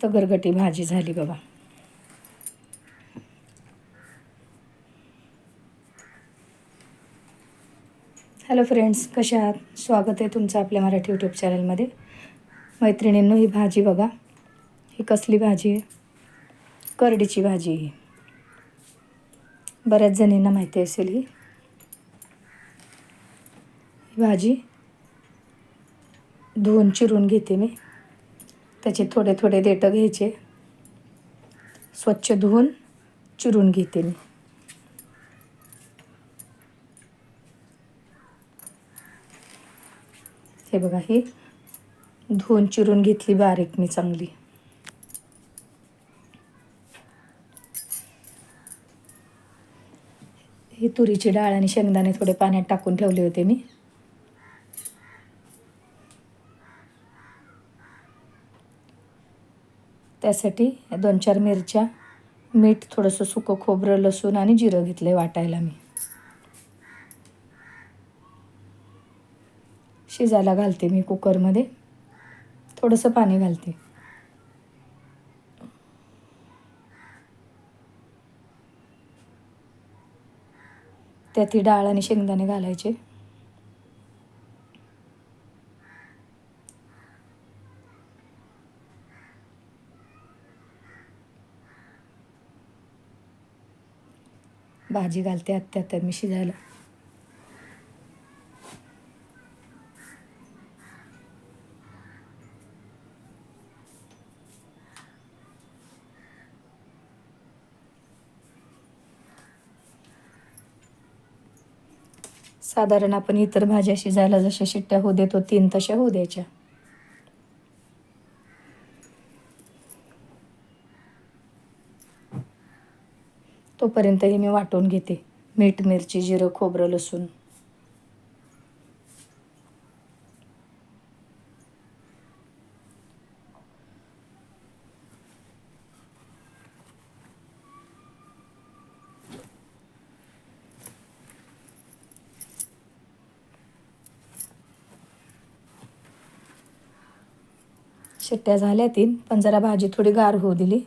मस्त गरगटी भाजी झाली बघा. हॅलो फ्रेंड्स कशा आहात? स्वागत आहे तुमचं आपल्या मराठी यूट्यूब चॅनलमध्ये मैत्रिणींनो ही भाजी बघा. ही कसली भाजी आहे? करडीची भाजी ही. बऱ्याच जणींना माहिती असेल ही. ही भाजी धुवून चिरून घेते मी. त्याचे थोडे थोडे देठं घ्यायचे. स्वच्छ धुवून चिरून घेते मी हे बघा ही धुवून चिरून घेतली बारीक मी चांगली. ही तुरीची डाळ आणि शेंगदाणे थोडे पाण्यात टाकून ठेवले होते मी. त्यासाठी दोन चार मिरच्या मीठ थोडंसं सुकं खोबरं लसूण आणि जिरं घेतलं वाटायला मी. शिजायला घालते मी कुकरमध्ये. थोडंसं पाणी घालते. त्यात ही डाळ आणि शेंगदाणे घालायचे. भाजी घालते आत्या त्यात मी शिजायला. साधारण आपण इतर भाज्या शिजायला जशा शिट्ट्या होऊ देतो तीन तशा होऊ द्यायच्या. तोपर्यंत हे मी वाटून घेते. मीठ मिरची जिरं खोबरं लसूण. शिट्ट्या झाल्या तीन पण जरा भाजी थोडी गार होऊ दिली.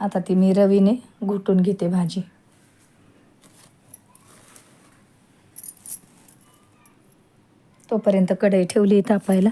आता ती मी रवीने घुटून घेते भाजी. तोपर्यंत कढई ठेवली तापायला.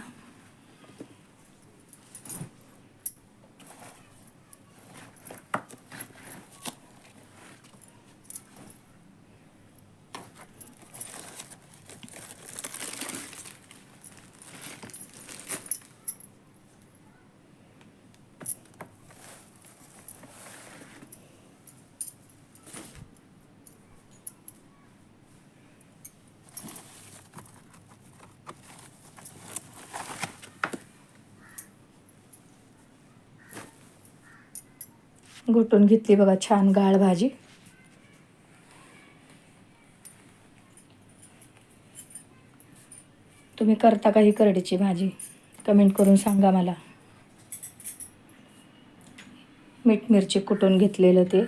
घुटून घेतली बघा छान गाळ भाजी. तुम्ही करता का ही करडीची भाजी? कमेंट करून सांगा मला. मीठ मिरची कुटून घेतलेलं ते.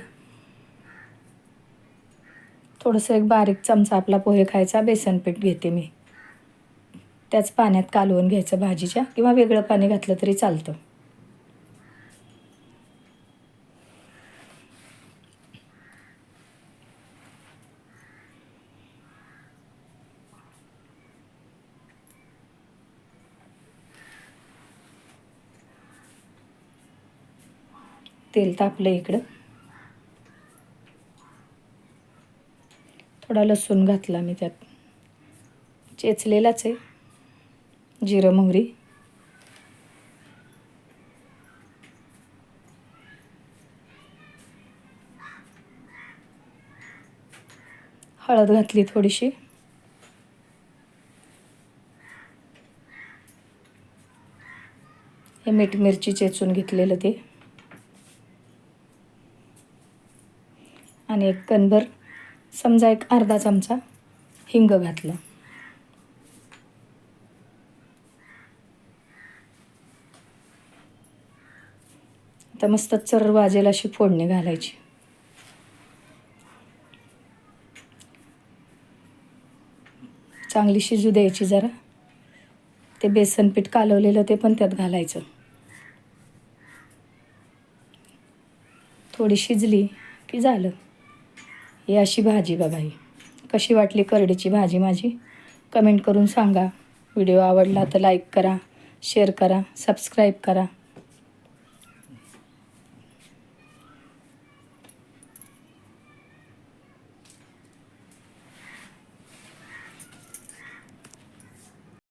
थोडंसं एक बारीक चमचा आपला पोहे खायचा बेसन पीठ घेते मी. त्याच पाण्यात कालवून घ्यायचं भाजीच्या किंवा वेगळं पाणी घातलं तरी चालतं. तेल तापलं इकडं. थोडा लसूण घातला मी त्यात. चेचलेलाच आहे. जिरं मोहरी. हळद घातली थोडीशी. हे मीठ मिरची चेचून घेतलेलं ते. आणि एक कणभर समजा एक अर्धा चमचा हिंग घातलं. आता मस्त चर वाजेल अशी फोडणी घालायची. चांगली शिजू द्यायची जरा. ते बेसन पीठ कालवलेलं ते पण त्यात घालायचं. थोडी शिजली की झालं. ही अशी भाजी बघा ही. कशी वाटली करडीची भाजी माझी? कमेंट करून सांगा. व्हिडिओ आवडला तर लाईक करा शेअर करा सबस्क्राईब करा.